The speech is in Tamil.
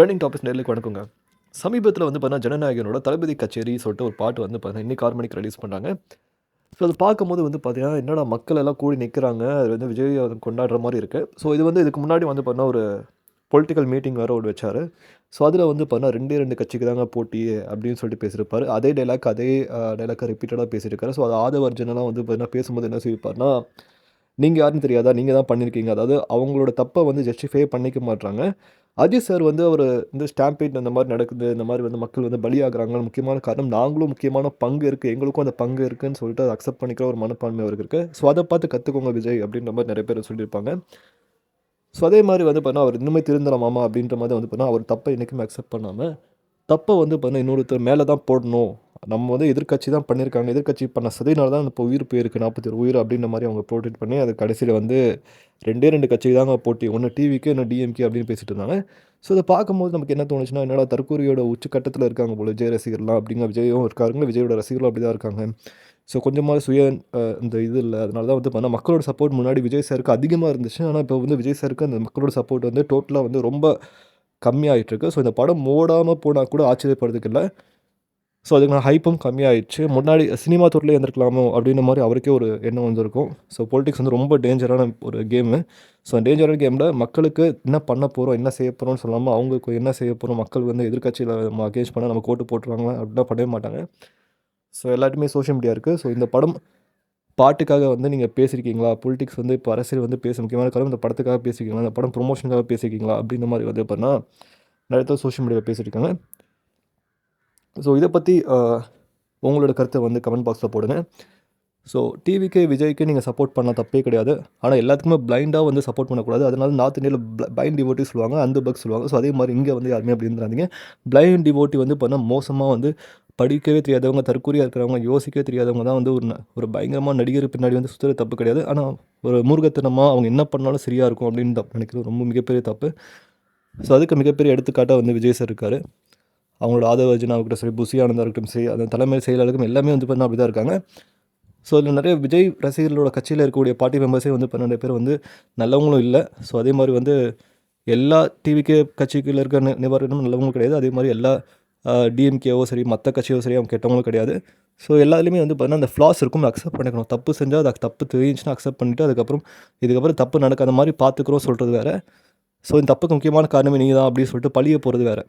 ட்ரெண்டிங் டாபிக்ஸ் நேர்களுக்கு வணக்கங்க. சமீபத்தில் வந்து பார்த்தீங்கன்னா ஜனநாயகனோட தளபதி கச்சேரி சொல்லிட்டு ஒரு பாட்டு வந்து பார்த்தீங்கன்னா இன்னைக்கு ஆறு மணிக்கு ரிலீஸ் பண்ணுறாங்க ஸோ அது பார்க்கும்போது வந்து பார்த்தீங்கன்னா என்னடா மக்கள் எல்லாம் கூடி நிற்கிறாங்க அது வந்து விஜய் கொண்டாடுற மாதிரி இருக்குது ஸோ இது வந்து இதுக்கு முன்னாடி வந்து பார்த்தீங்கன்னா ஒரு பொலிட்டிக்கல் மீட்டிங் வேறு ஒரு வச்சார். ஸோ அதில் வந்து பார்த்தீங்கன்னா ரெண்டே ரெண்டு கட்சிக்கு தாங்க போட்டி அப்படின்னு சொல்லிட்டு பேசியிருப்பார். அதே டைலாக் அதே டைலாக்கை ரிப்பீட்டடாக பேசியிருக்காரு. ஸோ அது ஆதவர்ஜனெலாம் வந்து பார்த்தீங்கன்னா பேசும்போது என்ன சொல்லியிருப்பாருன்னா நீங்கள் யாருன்னு தெரியாதா? நீங்கள் தான் பண்ணியிருக்கீங்க அதாவது அவங்களோட தப்பை வந்து ஜஸ்டிஃபை பண்ணிக்க மாட்றாங்க. அஜய் சார் வந்து அவர் இந்த ஸ்டாம்பேட் இந்த மாதிரி நடக்குது இந்த மாதிரி வந்து மக்கள் வந்து பலியாகிறாங்க முக்கியமான காரணம். நாங்களும் முக்கியமான பங்கு இருக்குது எங்களுக்கும் அந்த பங்கு இருக்குன்னு சொல்லிட்டு அதை அக்செப்ட் பண்ணிக்கிற ஒரு மனப்பான்மை அவருக்கு இருக்குது ஸோ அதை பார்த்து கற்றுக்கோங்க விஜய் அப்படின்ற மாதிரி நிறைய பேர் சொல்லியிருப்பாங்க. ஸோ அதே மாதிரி வந்து பார்த்தா அவர் இன்னுமே திருந்தலாமாமா அப்படின்ற மாதிரி வந்து பார்த்தா அவர் தப்பை என்றைக்குமே அக்செப்ட் பண்ணாமல் தப்பை வந்து பார்த்தா இன்னொருத்தர் மேலே தான் போடணும். நம்ம வந்து எதிர்க்கட்சி தான் பண்ணியிருக்காங்க. எதிர்க்கட்சி பண்ண சதினால தான் இப்போ உயிர் போயிருக்கு. நாற்பத்தி ஒரு உயிர் அப்படின்ற மாதிரி அவங்க ப்ரோட்டேட் பண்ணி அது கடைசியில் வந்து ரெண்டே ரெண்டு கட்சிக்கு தாங்க போட்டி. ஒன்று டிவிக்கு இன்னும் டிஎம்கே அப்படின்னு பேசிட்டு இருந்தாங்க. ஸோ இதை பார்க்கும்போது நமக்கு என்ன தோணுச்சுன்னா என்னடா தற்கூரியோட உச்சக்கட்டத்தில் இருக்காங்க போல விஜய் ரசிகர்லாம் அப்படிங்க விஜயும் இருக்காருங்க. விஜயோட ரசிகர்களும் அப்படி தான் இருக்காங்க. ஸோ கொஞ்சமாக சுய இந்த இது இல்லை. அதனால தான் வந்து பார்த்தா மக்களோட சப்போர்ட் முன்னாடி விஜய் சாருக்கு அதிகமாக இருந்துச்சு. ஆனால் இப்போ வந்து விஜய் சாருக்கு அந்த மக்களோட சப்போர்ட் வந்து டோட்டலாக வந்து ரொம்ப கம்மியாகிட்டு இருக்கு. ஸோ இந்த படம் ஓடாமல் போனால் கூட ஆச்சரியப்படுறதுக்கு இல்லை. ஸோ அதுக்கு நான் ஹைப்பும் கம்மியாயிடுச்சு. முன்னாடி சினிமா துறையிலே இருந்திருக்கலாமோ அப்படின்ற மாதிரி அவருக்கே ஒரு எண்ணம் வந்திருக்கும். ஸோ பொலிட்டிக்ஸ் வந்து ரொம்ப டேஞ்சரான ஒரு கேமு ஸோ டேஞ்சரான கேமில் மக்களுக்கு என்ன பண்ண போகிறோம் என்ன செய்ய போகிறோம்னு சொல்லாமல் அவங்களுக்கு என்ன செய்ய போகிறோம் மக்கள் வந்து எதிர்க்கட்சியில் நம்ம அகேன்ஸ்ட் பண்ணால் நம்ம கோட்டு போட்டுருவாங்களா அப்படின்னா பண்ணவே மாட்டாங்க. ஸோ எல்லாருமே சோஷியல் மீடியா இருக்குது ஸோ இந்த படம் பாட்டுக்காக வந்து நீங்கள் பேசியிருக்கீங்களா பொலிட்டிக்ஸ் வந்து இப்போ அரசியல் வந்து பேச முக்கியமான காரணம் இந்த படத்துக்காக பேசியிருக்கீங்களா இந்த படம் ப்ரொமோஷனுக்காக பேசியிருக்கீங்களா அப்படின்ற மாதிரி வந்து பார்த்தீங்கன்னா நிறைய சோஷியல் மீடியாவில் பேசியிருக்காங்க ஸோ இதை பற்றி உங்களோட கருத்தை வந்து கமெண்ட் பாக்ஸில் போடுங்க. ஸோ டிவிக்கு விஜய்க்கு நீங்கள் சப்போர்ட் பண்ண தப்பே கிடையாது. ஆனால் எல்லாத்துக்குமே பிளைண்டாக வந்து சப்போர்ட் பண்ணக்கூடாது. அதனால நார்த் இந்தியாவில் பிளைண்ட் டிவோட்டி சொல்லுவாங்க அந்த பக் சொல்லுவாங்க. ஸோ அதே மாதிரி இங்கே வந்து யாருமே அப்படி இருந்துறாதீங்க. பிளைண்ட் டிவோட்டி வந்து பண்ணால் மோசமாக வந்து படிக்கவே தெரியாதவங்க தற்கூரியாக இருக்கிறவங்க யோசிக்கவே தெரியாதவங்க தான் வந்து ஒரு ஒரு பயங்கரமாக நடிகர் பின்னாடி வந்து சுற்றுறது தப்பு கிடையாது. ஆனால் ஒரு மூர்கத்தனமாக அவங்க என்ன பண்ணாலும் சரியாக இருக்கும் அப்படின்னு தப்பு நினைக்கிறது ரொம்ப மிகப்பெரிய தப்பு. ஸோ அதுக்கு மிகப்பெரிய எடுத்துக்காட்டாக வந்து விஜய் சார் இருக்கார். அவங்களோட ஆதவர்ஜனா இருக்கட்டும் சரி புசி ஆனந்தாக இருக்கட்டும் சரி அந்த தலைமை செயலாளருக்கும் எல்லாமே வந்து பார்த்தா அப்படி தான் இருக்காங்க. ஸோ அதில் நிறைய விஜய் ரசிகர்களோட கட்சியில் இருக்கக்கூடிய பார்ட்டி மெம்பர்ஸே வந்து இப்போ நிறைய பேர் வந்து நல்லவங்களும் இல்லை. ஸோ அதே மாதிரி வந்து எல்லா டிவிக்கே கட்சிக்குள்ள இருக்க நி- நிவாரணமும் நல்லவங்களும் கிடையாது. அதே மாதிரி எல்லா டிஎம்கேவோ சரி மற்ற கட்சியோ சரி அவங்க கெட்டவங்களும் கிடையாது. ஸோ எல்லாத்துலேயுமே வந்து பார்த்தீங்கன்னா அந்த ஃப்ளாஸ் இருக்கும். அக்செப்ட் பண்ணிக்கணும். தப்பு செஞ்சால் அது தப்பு தெரிஞ்சுன்னா அக்செப்ட் பண்ணிவிட்டு அதுக்கப்புறம் இதுக்கப்புறம் தப்பு நடக்காத மாதிரி பார்த்துக்குறோம் சொல்கிறது வேறு. ஸோ இந்த தப்புக்கு முக்கியமான காரணமே நீங்கள் தான் அப்படின்னு சொல்லிட்டு பழிய போகிறது வேறு.